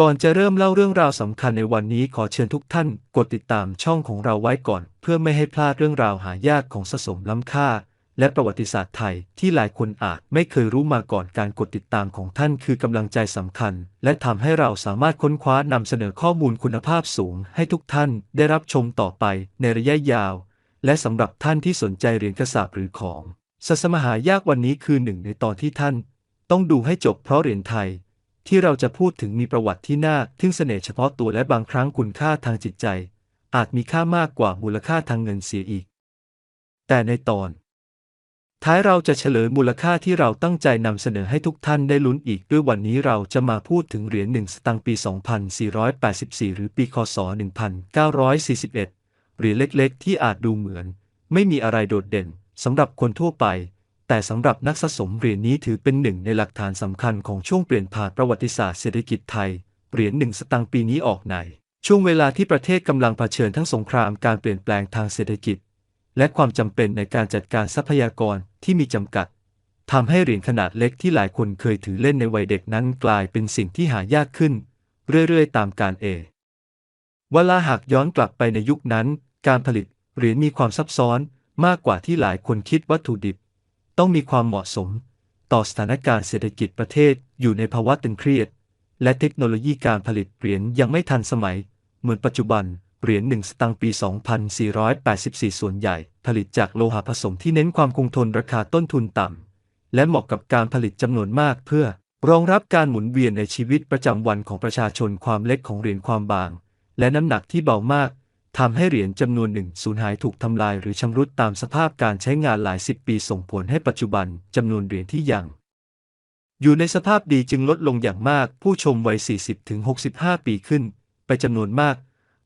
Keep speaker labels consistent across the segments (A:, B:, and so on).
A: ก่อนจะเริ่มเล่าเรื่องราวสำคัญในวันนี้ขอเชิญทุกท่านกดติดตามช่องของเราไว้ก่อน เพื่อไม่ให้พลาดเรื่องราวหายากของสะสมล้ำค่า และประวัติศาสตร์ไทยที่หลายคนอาจไม่เคยรู้มาก่อนการกดติดตามของท่านคือกำลังใจสำคัญ และทำให้เราสามารถค้นคว้านำเสนอข้อมูลคุณภาพสูง ให้ทุกท่านได้รับชมต่อไปในระยะยาว และสำหรับท่านที่สนใจเหรียญกระสาบหรือของศาสมหายากวันนี้คือหนึ่งในตอนที่ท่าน ต้องดูให้จบเพราะเหรียญไทย ที่เราจะพูดถึงมีประวัติที่น่าทึ่งเสน่ห์เฉพาะตัวและบางครั้งคุณค่าทางจิตใจ อาจมีค่ามากกว่ามูลค่าทางเงินเสียอีก แต่ในตอน ท้ายเราจะเฉลยมูลค่าที่เราตั้งใจนำเสนอให้ทุกท่านได้ลุ้นอีกด้วยวันนี้เราจะมาพูดถึงเหรียญหนึ่งสตางค์ปี 2484 หรือปีคศ 1941เหรียญเล็กๆ ที่อาจดูเหมือน ไม่มีอะไรโดดเด่นสำหรับคนทั่วไป แต่สำหรับนักสะสมเหรียญนี้ถือเป็นหนึ่งในหลักฐานสำคัญของช่วงเปลี่ยนผ่านประวัติศาสตร์เศรษฐกิจไทย เหรียญหนึ่งสตางค์ปีนี้ออกใน ช่วงเวลาที่ประเทศกำลังเผชิญทั้งสงครามการเปลี่ยนแปลงทางเศรษฐกิจ และความจำเป็นในการจัดการทรัพยากรที่มีจำกัดทำให้เหรียญขนาดเล็กที่หลายคนเคยถือเล่นในวัยเด็กนั้นกลายเป็นสิ่งที่หายากขึ้น เรื่อยๆ ตามการเอเวลาหากย้อนกลับไปในยุคนั้น การผลิตเหรียญมีความซับซ้อนมากกว่าที่หลายคนคิดวัตถุดิบ ต้องมีความเหมาะสม ต่อสถานการณ์เศรษฐกิจประเทศอยู่ในภาวะตึงเครียด และเทคโนโลยีการผลิตเหรียญยังไม่ทันสมัย เหมือนปัจจุบันเหรียญหนึ่งสตางค์ปี 2484 ส่วนใหญ่ ผลิตจากโลหะผสมที่เน้นความคงทนราคาต้นทุนต่ำ และเหมาะกับการผลิตจำนวนมากเพื่อรองรับการหมุนเวียนในชีวิตประจำวันของประชาชนความเล็กของเหรียญความบาง และน้ำหนักที่เบามาก ทำให้เหรียญจำนวนหนึ่งสูญหายถูกทำลายหรือชำรุดตามสภาพการใช้งานหลายสิบปีส่งผลให้ปัจจุบันจำนวนเหรียญที่ยังอยู่ในสภาพดีจึงลดลงอย่างมาก ผู้ชมวัย 40-65 ปีขึ้น ไปจำนวนมาก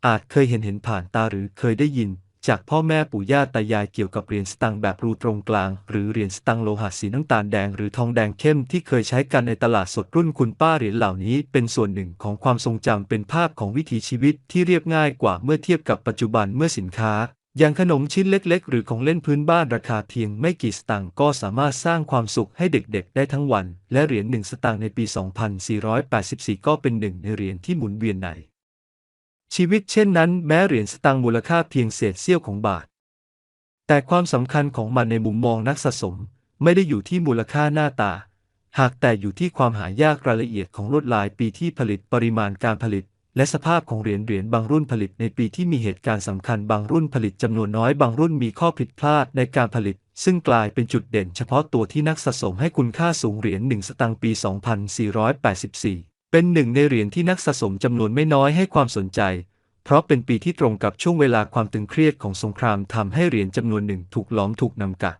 A: อาจเคยเห็นเห็นผ่านตาหรือเคยได้ยิน จากพ่อแม่ปู่ย่าตายายเกี่ยวกับเหรียญสตางค์แบบรูตรงกลาง หรือเหรียญสตางค์โลหะสีน้ำตาลแดงหรือทองแดงเข้มที่เคยใช้กันในตลาดสดรุ่นคุณป้าเหรียญเหล่านี้ เป็นส่วนหนึ่งของความทรงจำเป็นภาพของวิถีชีวิตที่เรียบง่ายกว่าเมื่อเทียบกับปัจจุบันเมื่อสินค้า อย่างขนมชิ้นเล็ก ๆ หรือของเล่นพื้นบ้านราคาเพียงไม่กี่สตางค์ก็สามารถสร้างความสุขให้เด็กๆ ได้ทั้งวัน และเหรียญหนึ่งสตางค์ในปี 2484 ก็เป็นหนึ่งในเหรียญที่หมุนเวียนใน ชีวิตเช่นนั้นแม้เหรียญสตางค์มูลค่าเพียงเศษเสี้ยวของบาท แต่ความสำคัญของมันในมุมมองนักสะสมไม่ได้อยู่ที่มูลค่าหน้าตา หากแต่อยู่ที่ความหายากรายละเอียดของลวดลายปีที่ผลิตปริมาณการผลิต และสภาพของเหรียญเหรียญบางรุ่นผลิตในปีที่มีเหตุการณ์สำคัญบางรุ่นผลิตจำนวนน้อยบางรุ่นมีข้อผิดพลาดในการผลิต ซึ่งกลายเป็นจุดเด่นเฉพาะตัวที่นักสะสมให้คุณค่าสูงเหรียญ1สตางค์ปี 2484 เป็นหนึ่งในเหรียญที่นักสะสมจำนวนไม่น้อยให้ความสนใจ เพราะเป็นปีที่ตรงกับช่วงเวลาความตึงเครียดของสงครามทำให้เหรียญจำนวนหนึ่งถูกล้อมถูกนำกัด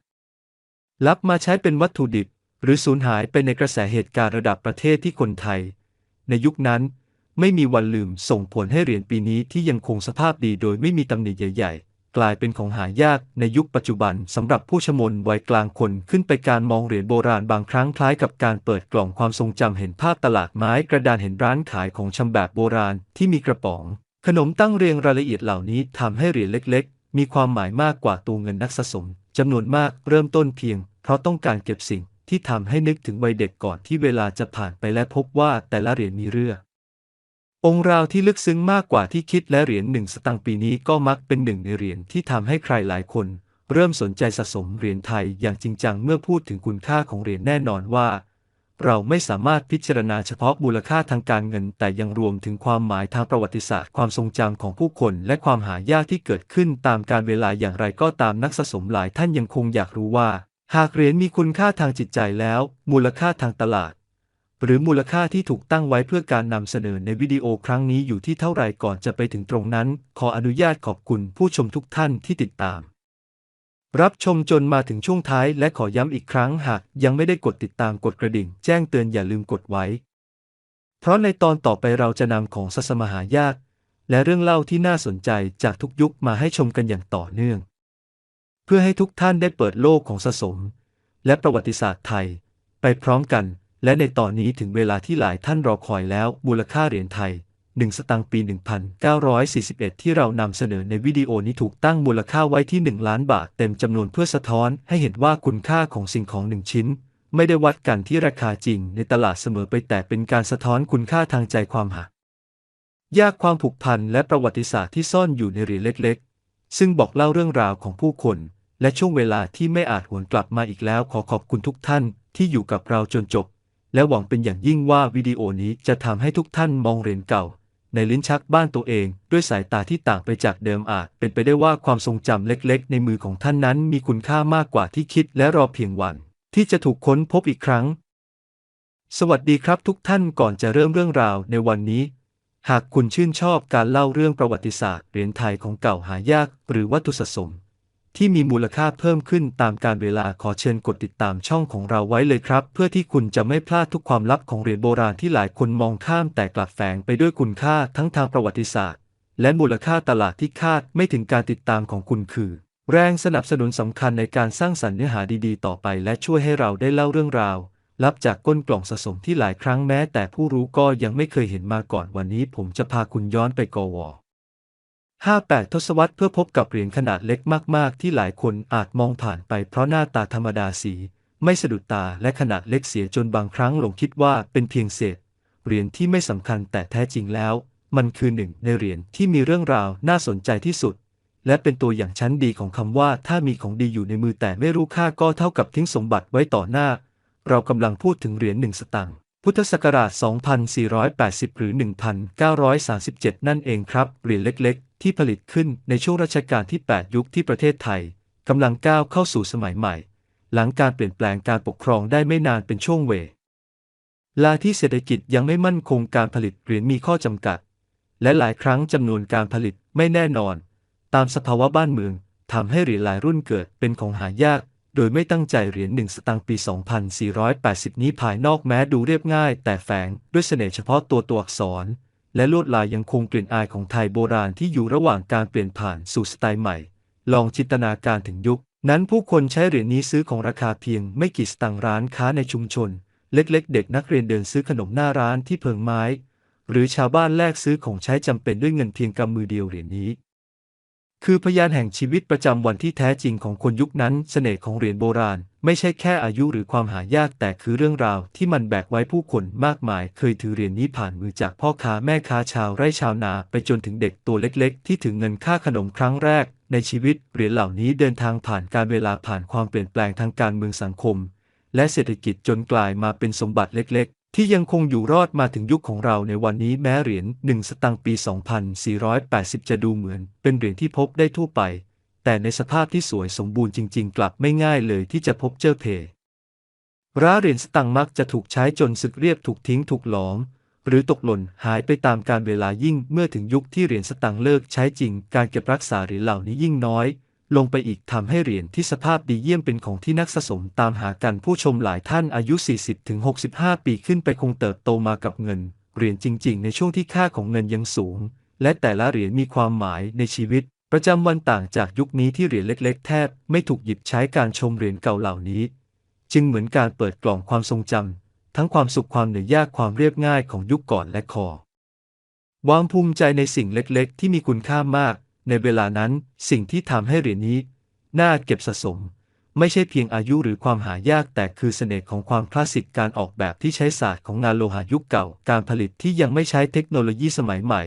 A: ลับมาใช้เป็นวัตถุดิบ หรือสูญหายไปในกระแสเหตุการณ์ระดับประเทศที่คนไทย ในยุคนั้นไม่มีวันลืมส่งผลให้เหรียญปีนี้ที่ยังคงสภาพดีโดยไม่มีตำหนิใหญ่ ๆ กลายเป็นของหายากในยุคปัจจุบันสำหรับผู้ชมนวัยกลางคนขึ้นไปการมองเหรียญโบราณบางครั้งคล้ายกับการเปิดกล่องความทรงจำเห็นภาพตลาดไม้กระดานเห็นร้านขายของชำแบบโบราณที่มีกระป๋อง ขนมตั้งเรียงรายละเอียดเหล่านี้ทำให้เหรียญเล็ก ๆ มีความหมายมากกว่าตัวเงินนักสะสมจำนวนมากเริ่มต้นเพียง เพราะต้องการเก็บสิ่งที่ทำให้นึกถึงวัยเด็กก่อนที่เวลาจะผ่านไปและพบว่าแต่ละเหรียญมีเรื่อง องค์ราวที่ลึกซึ้งมากกว่าที่คิดและเหรียญหนึ่งสตางค์ปีนี้ก็มักเป็นหนึ่งในเหรียญที่ทำให้ใครหลายคน เริ่มสนใจสะสมเหรียญไทยอย่างจริงจังเมื่อพูดถึงคุณค่าของเหรียญแน่นอนว่า เราไม่สามารถพิจารณาเฉพาะมูลค่าทางการเงิน แต่ยังรวมถึงความหมายทางประวัติศาสตร์ความทรงจำของผู้คน และความหายากที่เกิดขึ้นตามการเวลาอย่างไรก็ตามนักสะสมหลายท่านยังคงอยากรู้ว่า หากเหรียญมีคุณค่าทางจิตใจแล้ว มูลค่าทางตลาด หรือมูลค่าที่ถูกตั้งไว้เพื่อการนำเสนอในวิดีโอครั้งนี้อยู่ที่เท่าไหร่ก่อนจะไปถึงตรงนั้น ขออนุญาตขอบคุณผู้ชมทุกท่านที่ติดตาม รับชมจนมาถึงช่วงท้ายและขอย้ำอีกครั้งหากยังไม่ได้กดติดตามกดกระดิ่ง แจ้งเตือนอย่าลืมกดไว้ เพราะในตอนต่อไปเราจะนำของสัสมหายาก และเรื่องเล่าที่น่าสนใจจากทุกยุคมาให้ชมกันอย่างต่อเนื่อง เพื่อให้ทุกท่านได้เปิดโลกของสะสม และประวัติศาสตร์ไทย ไปพร้อมกัน และในตอนนี้ถึงเวลาที่หลายท่านรอคอยแล้ว มูลค่าเหรียญไทย 1 สตางค์ปี 1941 ที่เรานำเสนอในวิดีโอนี้ถูกตั้งมูลค่าไว้ที่ 1 ล้านบาทเต็มจำนวนเพื่อสะท้อนให้เห็นว่าคุณค่าของสิ่งของหนึ่งชิ้น ไม่ได้วัดกันที่ราคาจริงในตลาดเสมอไปแต่เป็นการสะท้อนคุณค่าทางใจความหากยากความผูกพันและประวัติศาสตร์ที่ซ่อนอยู่ในเหรียญเล็ก ๆ ซึ่งบอกเล่าเรื่องราวของผู้คน และช่วงเวลาที่ไม่อาจหวนกลับมาอีกแล้วขอขอบคุณทุกท่านที่อยู่กับเราจนจบ และหวังเป็นอย่างยิ่งว่าวิดีโอนี้จะทำให้ทุกท่านมองเหรียญเก่า ในลิ้นชักบ้านตัวเอง ด้วยสายตาที่ต่างไปจากเดิมอาจ เป็นไปได้ว่าความทรงจำเล็กๆ ในมือของท่านนั้นมีคุณค่ามากกว่าที่คิดและรอเพียงวัน ที่จะถูกค้นพบอีกครั้ง สวัสดีครับทุกท่านก่อนจะเริ่มเรื่องราวในวันนี้ หากคุณชื่นชอบการเล่าเรื่องประวัติศาสตร์เหรียญไทยของเก่าหายาก หรือวัตถุสะสม ที่มีมูลค่าเพิ่มขึ้นตามการเวลาขอเชิญกดติดตามช่องของเราไว้เลยครับ เพื่อที่คุณจะไม่พลาดทุกความลับของเหรียญโบราณที่หลายคนมองข้ามแต่กลับแฝงไปด้วยคุณค่าทั้งทางประวัติศาสตร์ และมูลค่าตลาดที่คาดไม่ถึงการติดตามของคุณคือ แรงสนับสนุนสำคัญในการสร้างสรรค์เนื้อหาดีๆ ต่อไป และช่วยให้เราได้เล่าเรื่องราวลับจากก้นกล่องสะสมที่หลายครั้งแม้ แต่ผู้รู้ก็ยังไม่เคยเห็นมาก่อนวันนี้ ผมจะพาคุณย้อนไปกว 58 ทศวรรษเพื่อพบกับเหรียญขนาดเล็กมากๆ ที่หลายคนอาจมองผ่านไปเพราะหน้าตาธรรมดาสี ไม่สะดุดตาและขนาดเล็กเสียจนบางครั้งหลงคิดว่าเป็นเพียงเศษเหรียญที่ไม่สำคัญแต่แท้จริงแล้ว มันคือหนึ่งในเหรียญที่มีเรื่องราวน่าสนใจที่สุด และเป็นตัวอย่างชั้นดีของคำว่าถ้ามีของดีอยู่ในมือแต่ไม่รู้ค่าก็เท่ากับทิ้งสมบัติไว้ต่อหน้า เรากำลังพูดถึงเหรียญหนึ่งสตางค์ พุทธศักราช 2480 หรือ 1937 นั่นเองครับ เหรียญเล็กๆ ที่ผลิตขึ้นในช่วงรัชกาลที่ 8 ยุคที่ประเทศไทยกำลังก้าวเข้าสู่สมัยใหม่ หลังการเปลี่ยนแปลงการปกครองได้ไม่นานเป็นช่วงเวลาที่เศรษฐกิจยังไม่มั่นคงการผลิตเหรียญมีข้อจำกัด และหลายครั้งจำนวนการผลิตไม่แน่นอน ตามสภาวะบ้านเมืองทำให้เหรียญหลายรุ่นเกิดเป็นของหายาก โดยไม่ตั้งใจเหรียญหนึ่งสตางค์ปี 2480 นี้ภายนอกแม้ดูเรียบง่าย แต่แฝงด้วยเสน่ห์เฉพาะตัวตัวอักษร และลวดลายยังคงกลิ่นอายของไทยโบราณที่อยู่ระหว่างการเปลี่ยนผ่านสู่สไตล์ใหม่ ลองจินตนาการถึงยุค นั้นผู้คนใช้เหรียญนี้ซื้อของราคาเพียงไม่กี่สตางค์ร้านค้าในชุมชน เล็กๆ เด็กนักเรียนเดินซื้อขนมหน้าร้านที่เพิงไม้ หรือชาวบ้านแลกซื้อของใช้จำเป็นด้วยเงินเพียงกำมือเดียวเหรียญนี้ คือพยานแห่งชีวิตประจำวันที่แท้จริงของคนยุคนั้นเสน่ห์ของเหรียญโบราณ ไม่ใช่แค่อายุหรือความหายากแต่คือเรื่องราวที่มันแบกไว้ผู้คนมากมาย เคยถือเหรียญนี้ผ่านมือจากพ่อค้าแม่ค้าชาวไร่ชาวนาไปจนถึงเด็กตัวเล็กๆ ที่ถึงเงินค่าขนมครั้งแรก ในชีวิตเหรียญเหล่านี้เดินทางผ่านการเวลาผ่านความเปลี่ยนแปลงทางการเมืองสังคม และเศรษฐกิจจนกลายมาเป็นสมบัติเล็กๆ ที่ยังคงอยู่รอดมาถึงยุคของเราในวันนี้แม้เหรียญ1สตางค์ปี 2480 จะดูเหมือนเป็นเหรียญที่พบได้ทั่วไป แต่ในสภาพที่สวยสมบูรณ์จริง ๆ กลับไม่ง่ายเลยที่จะพบเจอเพร้าเหรียญสตังค์มักจะถูกใช้จนสึกเรียบถูกทิ้งถูกหลอม หรือตกหล่นหายไปตามการเวลายิ่งเมื่อถึงยุคที่เหรียญสตังค์เลิกใช้จริง การเก็บรักษาเหรียญเหล่านี้ยิ่งน้อย ลงไปอีกทำให้เหรียญที่สภาพดีเยี่ยมเป็นของที่นักสะสมตามหากันผู้ชมหลายท่านอายุ 40-65 ปีขึ้นไปคงเติบโตมากับเงิน เหรียญจริง ๆ ในช่วงที่ค่าของเงินยังสูง และแต่ละเหรียญมีความหมายในชีวิต ประจำวันต่างจากยุคนี้ที่เหรียญเล็ก ๆ แทบไม่ถูกหยิบใช้การชมเหรียญเก่าเหล่านี้ จึงเหมือนการเปิดกล่องความทรงจำทั้งความสุขความเหนื่อยยากความเรียบง่ายของยุคก่อนและคอวางภูมิใจในสิ่งเล็ก ๆ ที่มีคุณค่ามาก ในเวลานั้นสิ่งที่ทำให้เหรียญนี้ น่าเก็บสะสม ไม่ใช่เพียงอายุหรือความหายากแต่คือเสน่ห์ของความคลาสสิกการออกแบบที่ใช้ศาสตร์ของงานโลหะยุคเก่า การผลิตที่ยังไม่ใช้เทคโนโลยีสมัยใหม่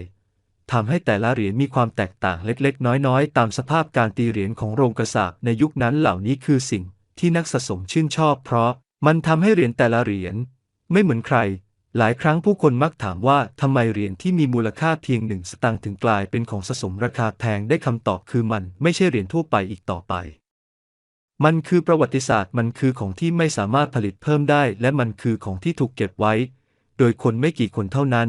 A: ทำให้แต่ละเหรียญมีความแตกต่างเล็กๆ น้อยๆ ตามสภาพการตีเหรียญของโรงกระสาบในยุคนั้นเหล่านี้คือสิ่งที่นักสะสมชื่นชอบเพราะมันทำให้เหรียญแต่ละเหรียญไม่เหมือนใคร หลายครั้งผู้คนมักถามว่าทำไมเหรียญที่มีมูลค่าเพียงหนึ่งสตางค์ถึงกลายเป็นของสะสมราคาแพงได้คำตอบคือมันไม่ใช่เหรียญทั่วไปอีกต่อไป มันคือประวัติศาสตร์มันคือของที่ไม่สามารถผลิตเพิ่มได้ และมันคือของที่ถูกเก็บไว้ โดยคนไม่กี่คนเท่านั้น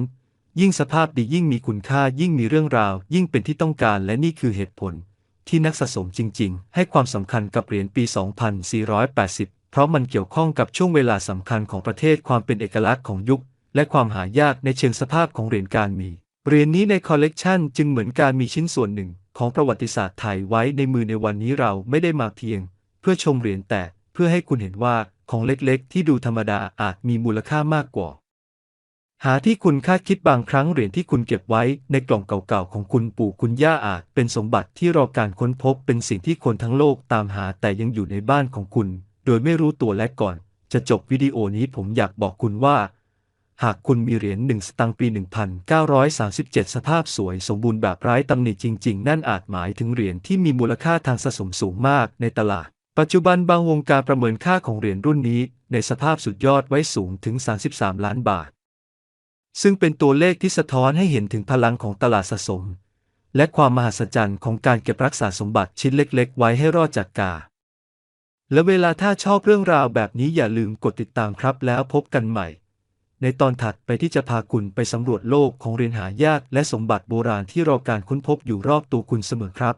A: ยิ่งสภาพดียิ่งมีคุณค่ายิ่งมีเรื่องราว ยิ่งเป็นที่ต้องการและนี่คือเหตุผล ที่นักสะสมจริง ๆ ให้ความสำคัญกับเหรียญปี 2480 เพราะมันเกี่ยวข้องกับช่วงเวลาสำคัญของประเทศความเป็นเอกลักษณ์ของยุค และความหายากในเชิงสภาพของเหรียญการมี เหรียญนี้ในคอลเลกชันจึงเหมือนการมีชิ้นส่วนหนึ่งของประวัติศาสตร์ไทยไว้ในมือในวันนี้เราไม่ได้มาเพียง เพื่อชมเหรียญแต่เพื่อให้คุณเห็นว่าของเล็กๆ ที่ดูธรรมดาอาจมีมูลค่ามากกว่า หาที่คุณคาดคิดบางครั้งเหรียญที่คุณเก็บไว้ในกล่องเก่าๆของคุณปู่คุณย่าอาจเป็นสมบัติที่รอการค้นพบเป็นสิ่งที่คนทั้งโลกตามหาแต่ยังอยู่ในบ้านของคุณ โดยไม่รู้ตัวและก่อน จะจบวิดีโอนี้ผมอยากบอกคุณว่า หากคุณมีเหรียญ1สตางค์ปี 1937 สภาพสวยสมบูรณ์แบบไร้ตำหนิจริง ๆ นั่นอาจหมายถึงเหรียญที่มีมูลค่าทางสะสมสูงมากในตลาด ปัจจุบันบางวงการประเมินค่าของเหรียญรุ่นนี้ ในสภาพสุดยอดไว้สูงถึง 33 ล้านบาท ซึ่งเป็นตัวเลขที่สะท้อนให้เห็นถึงพลังของตลาดสะสม และความมหัศจรรย์ของการเก็บรักษาสมบัติชิ้นเล็ก ๆ ไว้ให้รอดจากกา และเวลาถ้าชอบเรื่องราวแบบนี้อย่าลืมกดติดตามครับแล้วพบกันใหม่ ในตอนถัดไปที่จะพาคุณไปสำรวจโลกของเรียนหายากและสมบัติโบราณที่รอการค้นพบอยู่รอบตัวคุณเสมอครับ